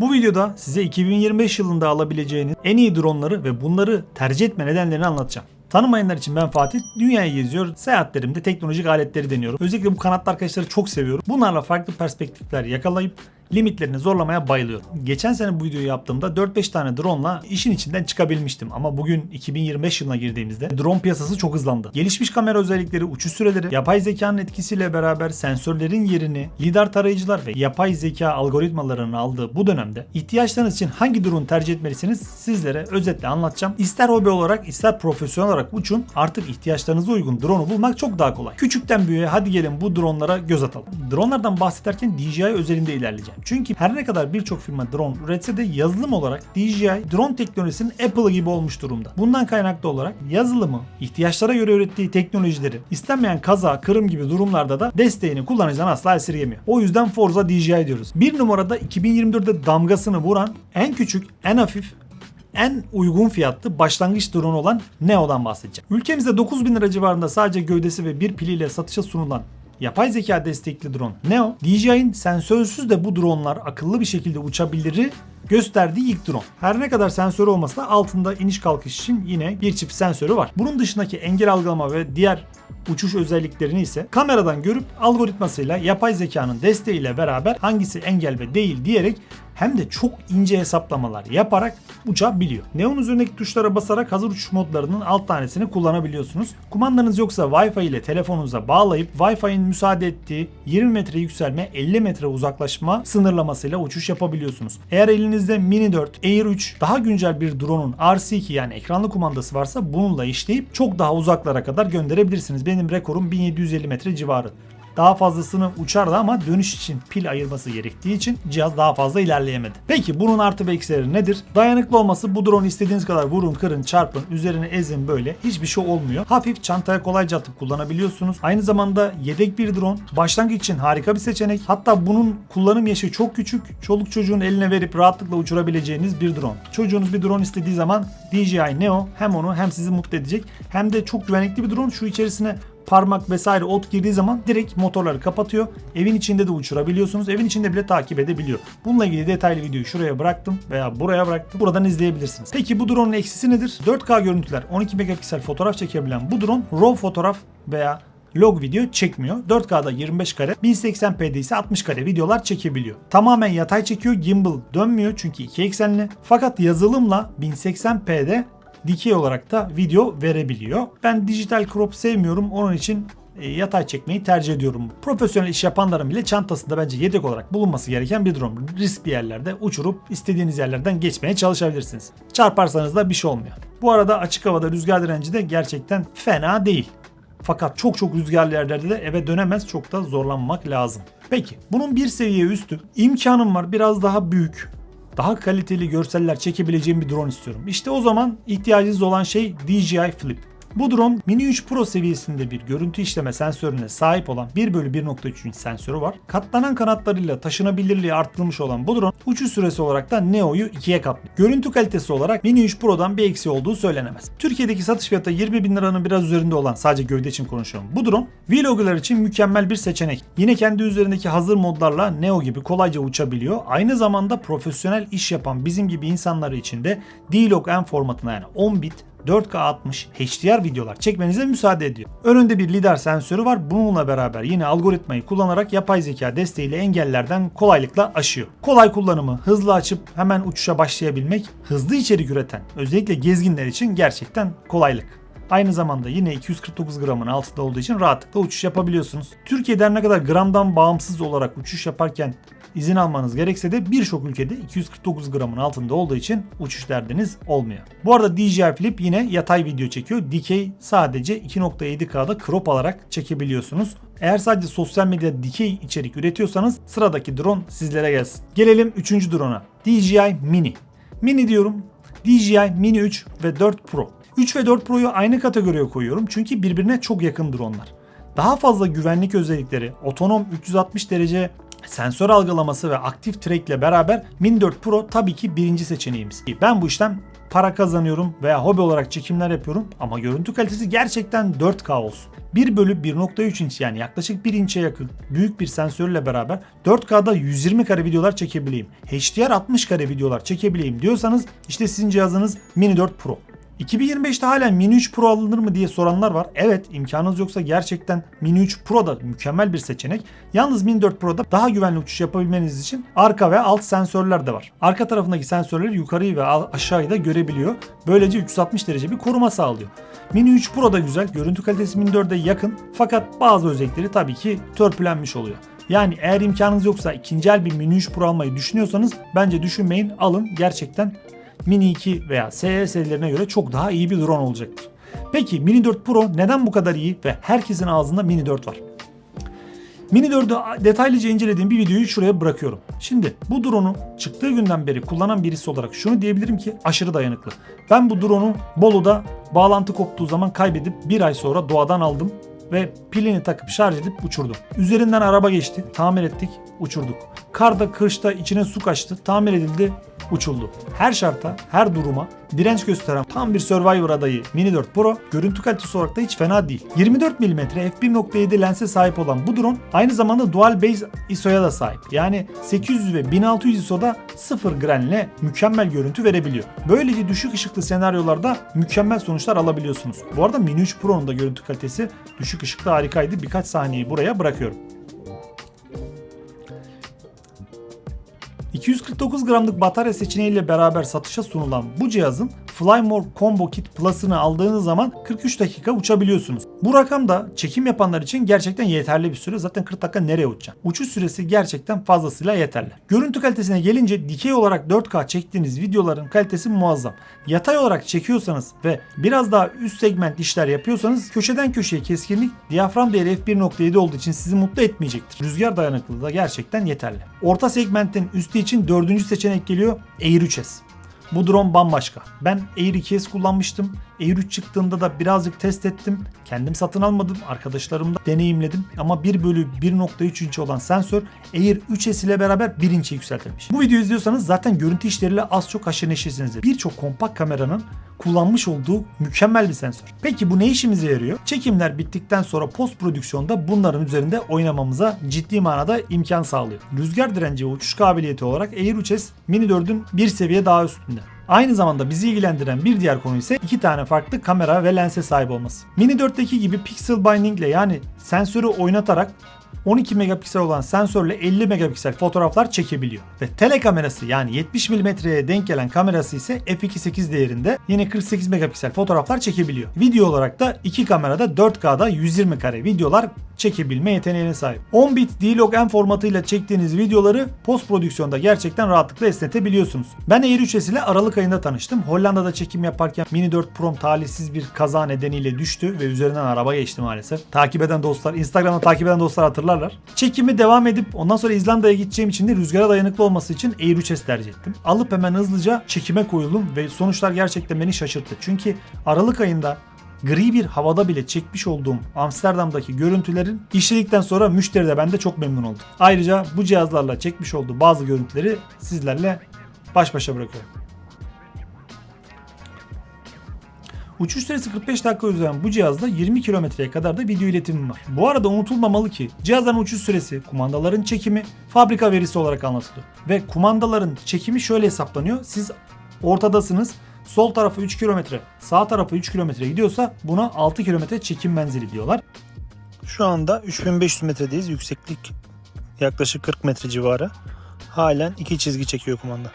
Bu videoda size 2025 yılında alabileceğiniz en iyi dronları ve bunları tercih etme nedenlerini anlatacağım. Tanımayanlar için ben Fatih. Dünyayı geziyor. Seyahatlerimde teknolojik aletleri deniyorum. Özellikle bu kanatlı arkadaşları çok seviyorum. Bunlarla farklı perspektifler yakalayıp limitlerini zorlamaya bayılıyorum. Geçen sene bu videoyu yaptığımda 4-5 tane drone'la işin içinden çıkabilmiştim. Ama bugün 2025 yılına girdiğimizde drone piyasası çok hızlandı. Gelişmiş kamera özellikleri, uçuş süreleri, yapay zekanın etkisiyle beraber sensörlerin yerini, lidar tarayıcılar ve yapay zeka algoritmalarının aldığı bu dönemde ihtiyaçlarınız için hangi drone tercih etmelisiniz sizlere özetle anlatacağım. İster hobi olarak ister profesyonel olarak uçun artık ihtiyaçlarınıza uygun drone'u bulmak çok daha kolay. Küçükten büyüğe hadi gelin bu drone'lara göz atalım. Drone'lardan bahsederken DJI özelinde ilerleyeceğim. Çünkü her ne kadar birçok firma drone üretse de yazılım olarak DJI drone teknolojisinin Apple gibi olmuş durumda. Bundan kaynaklı olarak yazılımı, ihtiyaçlara göre ürettiği teknolojileri istenmeyen kaza, kırım gibi durumlarda da desteğini kullanıcıdan asla esirgemiyor. O yüzden Forza DJI diyoruz. Bir numarada 2024'de damgasını vuran en küçük, en hafif en uygun fiyatlı başlangıç drone olan Neo'dan bahsedeceğim. Ülkemizde 9000 lira civarında sadece gövdesi ve bir piliyle satışa sunulan yapay zeka destekli drone Neo, DJI'nin sensörsüz de bu dronelar akıllı bir şekilde uçabiliri gösterdiği ilk drone. Her ne kadar sensörü olmasa da altında iniş kalkış için yine bir çift sensörü var. Bunun dışındaki engel algılama ve diğer uçuş özelliklerini ise kameradan görüp algoritmasıyla yapay zekanın desteğiyle beraber hangisi engel ve değil diyerek hem de çok ince hesaplamalar yaparak uçabiliyor. Neon üzerindeki tuşlara basarak hazır uçuş modlarının alt tanesini kullanabiliyorsunuz. Kumandanız yoksa Wi-Fi ile telefonunuza bağlayıp Wi-Fi'nin müsaade ettiği 20 metre yükselme 50 metre uzaklaşma sınırlamasıyla uçuş yapabiliyorsunuz. Eğer elinizde Mini 4, Air 3 daha güncel bir drone'un RC2 yani ekranlı kumandası varsa bununla işleyip çok daha uzaklara kadar gönderebilirsiniz. Benim rekorum 1750 metre civarı. Daha fazlasını uçardı ama dönüş için pil ayırması gerektiği için cihaz daha fazla ilerleyemedi. Peki bunun artı ve eksileri nedir? Dayanıklı olması bu drone istediğiniz kadar vurun, kırın, çarpın, üzerine ezin böyle hiçbir şey olmuyor. Hafif çantaya kolayca atıp kullanabiliyorsunuz. Aynı zamanda yedek bir drone. Başlangıç için harika bir seçenek. Hatta bunun kullanım yaşı çok küçük. Çoluk çocuğun eline verip rahatlıkla uçurabileceğiniz bir drone. Çocuğunuz bir drone istediği zaman DJI Neo hem onu hem sizi mutlu edecek hem de çok güvenlikli bir drone. Şu içerisine parmak vesaire ot girdiği zaman direkt motorları kapatıyor. Evin içinde de uçurabiliyorsunuz. Evin içinde bile takip edebiliyor. Bununla ilgili detaylı videoyu şuraya bıraktım veya buraya bıraktım. Buradan izleyebilirsiniz. Peki bu drone'un eksisi nedir? 4K görüntüler, 12 megapiksel fotoğraf çekebilen bu drone RAW fotoğraf veya log video çekmiyor. 4K'da 25 kare, 1080p'de ise 60 kare videolar çekebiliyor. Tamamen yatay çekiyor, gimbal dönmüyor çünkü iki eksenli. Fakat yazılımla 1080p'de dikey olarak da video verebiliyor. Ben dijital crop sevmiyorum. Onun için e, yatay çekmeyi tercih ediyorum. Profesyonel iş yapanların bile çantasında bence yedek olarak bulunması gereken bir drone. Riskli yerlerde uçurup istediğiniz yerlerden geçmeye çalışabilirsiniz. Çarparsanız da bir şey olmuyor. Bu arada açık havada rüzgar direnci de gerçekten fena değil. Fakat çok çok rüzgarlı yerlerde de eve dönemez çok da zorlanmak lazım. Peki bunun bir seviye üstü imkanım var biraz daha büyük daha kaliteli görseller çekebileceğim bir drone istiyorum. İşte o zaman ihtiyacınız olan şey DJI Flip. Bu drone Mini 3 Pro seviyesinde bir görüntü işleme sensörüne sahip olan 1 bölü 1.3 inç sensörü var. Katlanan kanatlarıyla taşınabilirliği arttırılmış olan bu drone uçuş süresi olarak da Neo'yu ikiye katlıyor. Görüntü kalitesi olarak Mini 3 Pro'dan bir eksi olduğu söylenemez. Türkiye'deki satış fiyatı 20 bin liranın biraz üzerinde olan sadece gövde için konuşuyorum. Bu drone vlogger için mükemmel bir seçenek. Yine kendi üzerindeki hazır modlarla Neo gibi kolayca uçabiliyor. Aynı zamanda profesyonel iş yapan bizim gibi insanları için de D-Log-M formatına yani 10 bit 4K 60 HDR videolar çekmenize müsaade ediyor. Önünde bir lidar sensörü var. Bununla beraber yine algoritmayı kullanarak yapay zeka desteğiyle engellerden kolaylıkla aşıyor. Kolay kullanımı, hızlı açıp hemen uçuşa başlayabilmek, hızlı içerik üreten özellikle gezginler için gerçekten kolaylık. Aynı zamanda yine 249 gramın altında olduğu için rahatlıkla uçuş yapabiliyorsunuz. Türkiye'de her ne kadar gramdan bağımsız olarak uçuş yaparken izin almanız gerekse de birçok ülkede 249 gramın altında olduğu için uçuş derdiniz olmuyor. Bu arada DJI Flip yine yatay video çekiyor. Dikey sadece 2.7K'da crop alarak çekebiliyorsunuz. Eğer sadece sosyal medyada dikey içerik üretiyorsanız sıradaki drone sizlere gelsin. Gelelim 3. drone'a. DJI Mini. Mini diyorum. DJI Mini 3 ve 4 Pro. 3 ve 4 Pro'yu aynı kategoriye koyuyorum çünkü birbirine çok yakın dronelar. Daha fazla güvenlik özellikleri, otonom 360 derece sensör algılaması ve aktif track ile beraber Mini 4 Pro tabii ki birinci seçeneğimiz. Ben bu işten para kazanıyorum veya hobi olarak çekimler yapıyorum ama görüntü kalitesi gerçekten 4K olsun. 1 bölü 1.3 inç yani yaklaşık 1 inçe yakın büyük bir sensörle beraber 4K'da 120 kare videolar çekebileyim. HDR 60 kare videolar çekebileyim diyorsanız işte sizin cihazınız Mini 4 Pro. 2025'te halen Mini 3 Pro alınır mı diye soranlar var. Evet imkanınız yoksa gerçekten Mini 3 Pro da mükemmel bir seçenek. Yalnız Mini 4 Pro'da daha güvenli uçuş yapabilmeniz için arka ve alt sensörler de var. Arka tarafındaki sensörler yukarıyı ve aşağıyı da görebiliyor. Böylece 360 derece bir koruma sağlıyor. Mini 3 Pro da güzel. Görüntü kalitesi Mini 4'e yakın. Fakat bazı özellikleri tabii ki törpülenmiş oluyor. Yani eğer imkanınız yoksa ikinci el bir Mini 3 Pro almayı düşünüyorsanız bence düşünmeyin alın gerçekten Mini 2 veya SE serilerine göre çok daha iyi bir drone olacaktır. Peki Mini 4 Pro neden bu kadar iyi ve herkesin ağzında Mini 4 var? Mini 4'ü detaylıca incelediğim bir videoyu şuraya bırakıyorum. Şimdi bu drone'u çıktığı günden beri kullanan birisi olarak şunu diyebilirim ki aşırı dayanıklı. Ben bu drone'u Bolu'da bağlantı koptuğu zaman kaybedip bir ay sonra doğadan aldım ve pilini takıp şarj edip uçurdum. Üzerinden araba geçti, tamir ettik, uçurduk. Karda, kışta içine su kaçtı, tamir edildi, uçuldu. Her şarta, her duruma direnç gösteren tam bir Survivor adayı Mini 4 Pro görüntü kalitesi olarak da hiç fena değil. 24 mm f1.7 lense sahip olan bu drone aynı zamanda dual base ISO'ya da sahip. Yani 800 ve 1600 ISO'da 0 grenle mükemmel görüntü verebiliyor. Böylece düşük ışıklı senaryolarda mükemmel sonuçlar alabiliyorsunuz. Bu arada Mini 3 Pro'nun da görüntü kalitesi düşük ışıkta harikaydı. Birkaç saniyeyi buraya bırakıyorum. 249 gramlık batarya seçeneğiyle beraber satışa sunulan bu cihazın Flymore Combo Kit Plus'ını aldığınız zaman 43 dakika uçabiliyorsunuz. Bu rakam da çekim yapanlar için gerçekten yeterli bir süre. Zaten 40 dakika nereye uçacaksın? Uçuş süresi gerçekten fazlasıyla yeterli. Görüntü kalitesine gelince dikey olarak 4K çektiğiniz videoların kalitesi muazzam. Yatay olarak çekiyorsanız ve biraz daha üst segment işler yapıyorsanız köşeden köşeye keskinlik diyafram değeri f1.7 olduğu için sizi mutlu etmeyecektir. Rüzgar dayanıklılığı da gerçekten yeterli. Orta segmentin üstü için dördüncü seçenek geliyor Air 3S. Bu drone bambaşka. Ben Air 2S kullanmıştım. Air 3 çıktığında da birazcık test ettim. Kendim satın almadım. Arkadaşlarımda deneyimledim. Ama 1 bölü 1.3 inç olan sensör Air 3S ile beraber 1 inçe yükseltilmiş. Bu videoyu izliyorsanız zaten görüntü işleriyle az çok haşır neşirsinizdir. Birçok kompakt kameranın kullanmış olduğu mükemmel bir sensör. Peki bu ne işimize yarıyor? Çekimler bittikten sonra post prodüksiyonda bunların üzerinde oynamamıza ciddi manada imkan sağlıyor. Rüzgar direnci ve uçuş kabiliyeti olarak Air 3S Mini 4'ün bir seviye daha üstünde. Aynı zamanda bizi ilgilendiren bir diğer konu ise iki tane farklı kamera ve lense sahip olması. Mini 4'teki gibi pixel binding ile yani sensörü oynatarak 12 megapiksel olan sensörle 50 megapiksel fotoğraflar çekebiliyor. Ve tele kamerası yani 70 mm'ye denk gelen kamerası ise f2.8 değerinde yine 48 megapiksel fotoğraflar çekebiliyor. Video olarak da iki kamerada 4K'da 120 kare videolar çekebilme yeteneğine sahip. 10 bit D-Log-M formatıyla çektiğiniz videoları post prodüksiyonda gerçekten rahatlıkla esnetebiliyorsunuz. Ben Air 3S ile Aralık ayında tanıştım. Hollanda'da çekim yaparken Mini 4 Pro'm talihsiz bir kaza nedeniyle düştü ve üzerinden araba geçti maalesef. Takip eden dostlar, Instagram'da takip eden dostlar hatırlarlar. Çekimi devam edip ondan sonra İzlanda'ya gideceğim için de rüzgara dayanıklı olması için Air 3S tercih ettim. Alıp hemen hızlıca çekime koyuldum ve sonuçlar gerçekten beni şaşırttı. Çünkü Aralık ayında gri bir havada bile çekmiş olduğum Amsterdam'daki görüntülerin işledikten sonra müşteri de ben de çok memnun oldum. Ayrıca bu cihazlarla çekmiş olduğu bazı görüntüleri sizlerle baş başa bırakıyorum. Uçuş süresi 45 dakika üzen bu cihazda 20 kilometreye kadar da video iletimim var. Bu arada unutulmamalı ki cihazların uçuş süresi, kumandaların çekimi fabrika verisi olarak anlatılıyor. Ve kumandaların çekimi şöyle hesaplanıyor. Siz ortadasınız sol tarafı 3 kilometre, sağ tarafı 3 kilometre gidiyorsa buna 6 kilometre çekim menzili diyorlar. Şu anda 3500 metredeyiz. Yükseklik yaklaşık 40 metre civarı. Halen iki çizgi çekiyor kumanda.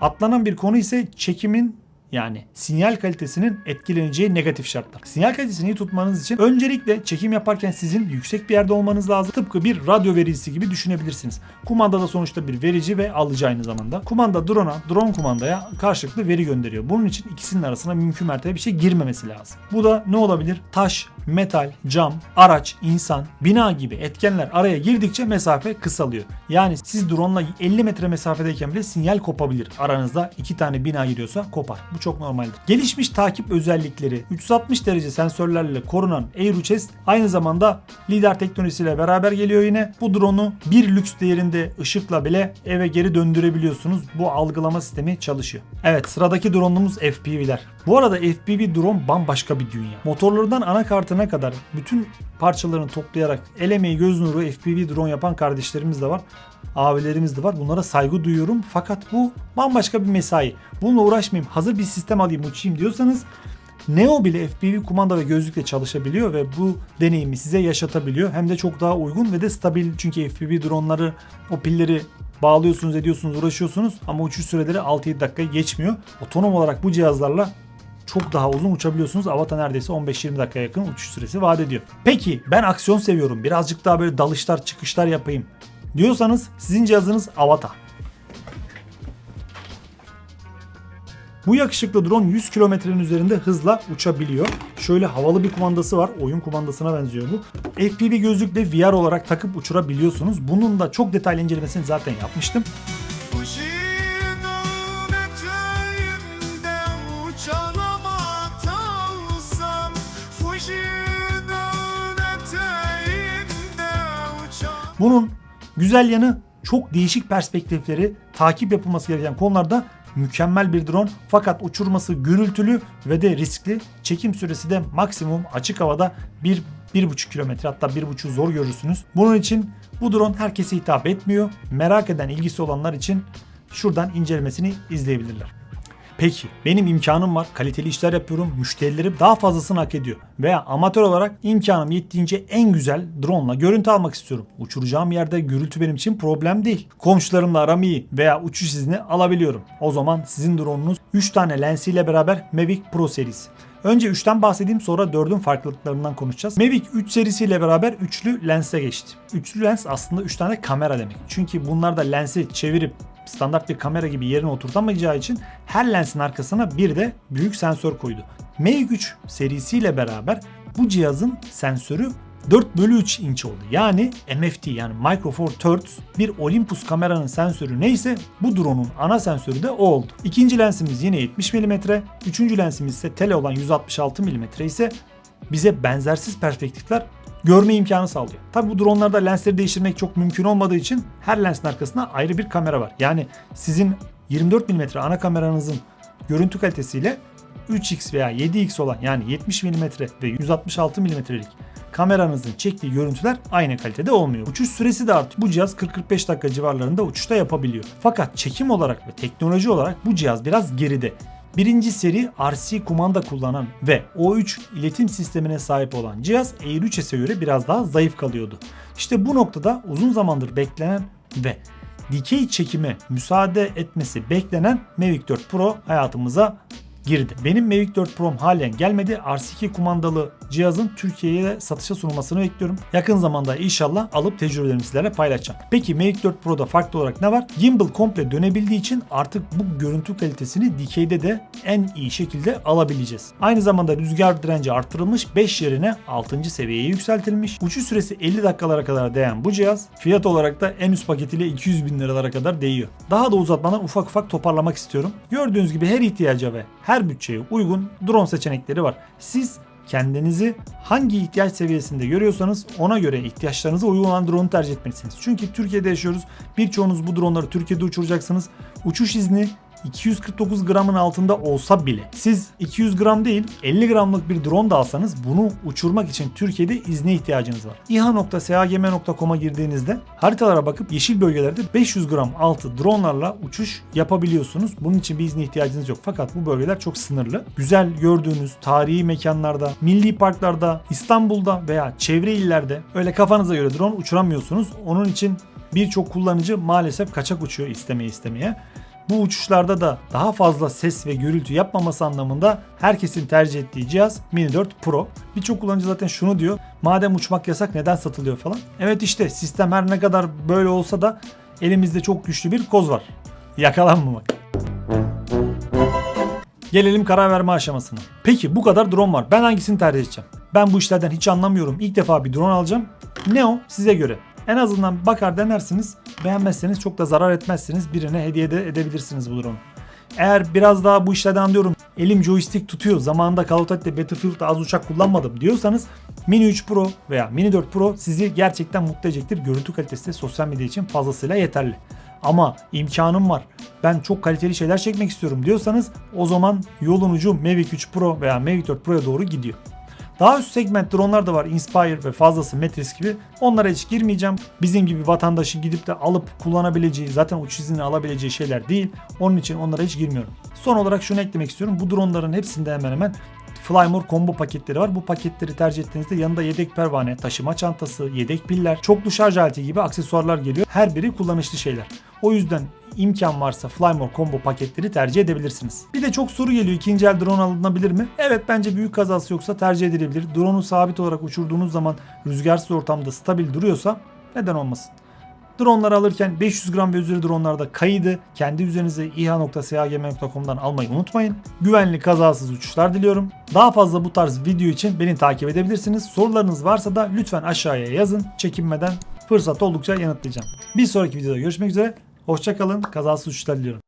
Atlanan bir konu ise çekimin yani sinyal kalitesinin etkileneceği negatif şartlar. Sinyal kalitesini iyi tutmanız için öncelikle çekim yaparken sizin yüksek bir yerde olmanız lazım. Tıpkı bir radyo vericisi gibi düşünebilirsiniz. Kumanda da sonuçta bir verici ve alıcı aynı zamanda. Kumanda drone'a, drone kumandaya karşılıklı veri gönderiyor. Bunun için ikisinin arasına mümkün mertebe bir şey girmemesi lazım. Bu da ne olabilir? Taş, metal, cam, araç, insan, bina gibi etkenler araya girdikçe mesafe kısalıyor. Yani siz drone'la 50 metre mesafedeyken bile sinyal kopabilir. Aranızda iki tane bina giriyorsa kopar. Bu Bu çok normaldir. Gelişmiş takip özellikleri 360 derece sensörlerle korunan Aero Chest aynı zamanda lider teknolojisiyle beraber geliyor yine. Bu drone'u bir lüks değerinde ışıkla bile eve geri döndürebiliyorsunuz. Bu algılama sistemi çalışıyor. Evet sıradaki drone'umuz FPV'ler. Bu arada FPV drone bambaşka bir dünya. Motorlardan anakartına kadar bütün parçalarını toplayarak el emeği göz nuru FPV drone yapan kardeşlerimiz de var. Abilerimiz de var. Bunlara saygı duyuyorum. Fakat bu bambaşka bir mesai. Bununla uğraşmayayım. Hazır bir sistem alayım uçayım diyorsanız Neo bile FPV kumanda ve gözlükle çalışabiliyor ve bu deneyimi size yaşatabiliyor. Hem de çok daha uygun ve de stabil çünkü FPV dronları o pilleri bağlıyorsunuz ediyorsunuz uğraşıyorsunuz ama uçuş süreleri 6-7 dakikayı geçmiyor. Otonom olarak bu cihazlarla çok daha uzun uçabiliyorsunuz. Avata neredeyse 15-20 dakika yakın uçuş süresi vaat ediyor. Peki ben aksiyon seviyorum. Birazcık daha böyle dalışlar çıkışlar yapayım diyorsanız sizin cihazınız Avata. Bu yakışıklı drone 100 kilometrenin üzerinde hızla uçabiliyor. Şöyle havalı bir kumandası var. Oyun kumandasına benziyor bu. FPV gözlükle VR olarak takıp uçurabiliyorsunuz. Bunun da çok detaylı incelemesini zaten yapmıştım. Bunun güzel yanı çok değişik perspektifleri takip yapılması gereken konularda mükemmel bir drone fakat uçurması gürültülü ve de riskli. Çekim süresi de maksimum açık havada 1 1,5 kilometre hatta 1,5 zor görürsünüz. Bunun için bu drone herkese hitap etmiyor. Merak eden ilgisi olanlar için şuradan incelemesini izleyebilirler. Peki benim imkanım var, kaliteli işler yapıyorum, müşterilerim daha fazlasını hak ediyor. Veya amatör olarak imkanım yettiğince en güzel drone ile görüntü almak istiyorum. Uçuracağım yerde gürültü benim için problem değil. Komşularımla aram iyi veya uçuş izni alabiliyorum. O zaman sizin drone'unuz 3 tane lensiyle beraber Mavic Pro serisi. Önce 3'ten bahsedeyim sonra 4'ün farklılıklarından konuşacağız. Mavic 3 serisiyle beraber üçlü lense geçti. Üçlü lens aslında 3 tane kamera demek. Çünkü bunlar da lensi çevirip standart bir kamera gibi yerine oturtamayacağı için her lensin arkasına bir de büyük sensör koydu. Mavic 3 serisiyle beraber bu cihazın sensörü 4 bölü 3 inç oldu. Yani MFT yani Micro Four Thirds bir Olympus kameranın sensörü neyse bu drone'un ana sensörü de o oldu. İkinci lensimiz yine 70 mm, üçüncü lensimiz ise tele olan 166 mm ise bize benzersiz perspektifler görme imkanı sağlıyor. Tabi bu dronlarda lensleri değiştirmek çok mümkün olmadığı için her lensin arkasında ayrı bir kamera var. Yani sizin 24 mm ana kameranızın görüntü kalitesiyle 3x veya 7x olan yani 70 mm ve 166 mm'lik kameranızın çektiği görüntüler aynı kalitede olmuyor. Uçuş süresi de artıyor. Bu cihaz 40-45 dakika civarlarında uçuşta yapabiliyor. Fakat çekim olarak ve teknoloji olarak bu cihaz biraz geride. Birinci seri RC kumanda kullanan ve O3 iletim sistemine sahip olan cihaz Air 3S'e göre biraz daha zayıf kalıyordu. İşte bu noktada uzun zamandır beklenen ve dikey çekime müsaade etmesi beklenen Mavic 4 Pro hayatımıza girdi. Benim Mavic 4 Pro'm halen gelmedi. RC2 kumandalı cihazın Türkiye'ye satışa sunulmasını bekliyorum. Yakın zamanda inşallah alıp tecrübelerimi sizlerle paylaşacağım. Peki Mavic 4 Pro'da farklı olarak ne var? Gimbal komple dönebildiği için artık bu görüntü kalitesini dikeyde de en iyi şekilde alabileceğiz. Aynı zamanda rüzgar direnci artırılmış 5 yerine 6. seviyeye yükseltilmiş. Uçuş süresi 50 dakikalara kadar değen bu cihaz fiyat olarak da en üst paketiyle 200 bin liralara kadar değiyor. Daha da uzatmadan ufak ufak toparlamak istiyorum. Gördüğünüz gibi her ihtiyaca ve her bütçeye uygun drone seçenekleri var. Siz kendinizi hangi ihtiyaç seviyesinde görüyorsanız ona göre ihtiyaçlarınıza uygun olan drone'u tercih etmelisiniz. Çünkü Türkiye'de yaşıyoruz. Birçoğunuz bu droneları Türkiye'de uçuracaksınız. Uçuş izni 249 gramın altında olsa bile siz 200 gram değil 50 gramlık bir drone da alsanız bunu uçurmak için Türkiye'de izne ihtiyacınız var. İHA.SAGM.com'a girdiğinizde haritalara bakıp yeşil bölgelerde 500 gram altı dronelarla uçuş yapabiliyorsunuz. Bunun için bir izne ihtiyacınız yok. Fakat bu bölgeler çok sınırlı. Güzel gördüğünüz tarihi mekanlarda, milli parklarda, İstanbul'da veya çevre illerde öyle kafanıza göre drone uçuramıyorsunuz. Onun için birçok kullanıcı maalesef kaçak uçuyor istemeye istemeye. Bu uçuşlarda da daha fazla ses ve gürültü yapmaması anlamında herkesin tercih ettiği cihaz Mini 4 Pro. Birçok kullanıcı zaten şunu diyor. Madem uçmak yasak neden satılıyor falan. Evet işte sistem her ne kadar böyle olsa da elimizde çok güçlü bir koz var. Yakalanmamak. Gelelim karar verme aşamasına. Peki bu kadar drone var. Ben hangisini tercih edeceğim? Ben bu işlerden hiç anlamıyorum. İlk defa bir drone alacağım. Ne o? Size göre. En azından bakar denersiniz. Beğenmezseniz çok da zarar etmezsiniz. Birine hediye de edebilirsiniz bu drone'u. Eğer biraz daha bu işlerden anlıyorum. elim joystick tutuyor. Zamanında Call of Duty'de Battlefield'da az uçak kullanmadım diyorsanız Mini 3 Pro veya Mini 4 Pro sizi gerçekten mutlu edecektir. Görüntü kalitesi sosyal medya için fazlasıyla yeterli. Ama imkanım var. Ben çok kaliteli şeyler çekmek istiyorum diyorsanız o zaman yolun ucu Mavic 3 Pro veya Mavic 4 Pro'ya doğru gidiyor. Daha üst segment dronlar da var. Inspire ve fazlası Metris gibi. Onlara hiç girmeyeceğim. Bizim gibi vatandaşın gidip de alıp kullanabileceği, zaten uçuş izni alabileceği şeyler değil. Onun için onlara hiç girmiyorum. Son olarak şunu eklemek istiyorum. Bu dronların hepsinde hemen hemen Flymore combo paketleri var. Bu paketleri tercih ettiğinizde yanında yedek pervane, taşıma çantası, yedek piller, çoklu şarj aleti gibi aksesuarlar geliyor. Her biri kullanışlı şeyler. O yüzden imkan varsa Flymore combo paketleri tercih edebilirsiniz. Bir de çok soru geliyor ikinci el drone alınabilir mi? Evet bence büyük kazası yoksa tercih edilebilir. Drone'u sabit olarak uçurduğunuz zaman rüzgarsız ortamda stabil duruyorsa neden olmasın? Dronları alırken 500 gram ve üzeri dronlarda kaydı kendi üzerinize iha.sagm.com'dan almayı unutmayın. Güvenli kazasız uçuşlar diliyorum. Daha fazla bu tarz video için beni takip edebilirsiniz. Sorularınız varsa da lütfen aşağıya yazın. Çekinmeden fırsat oldukça yanıtlayacağım. Bir sonraki videoda görüşmek üzere. Hoşçakalın. Kazasız uçuşlar diliyorum.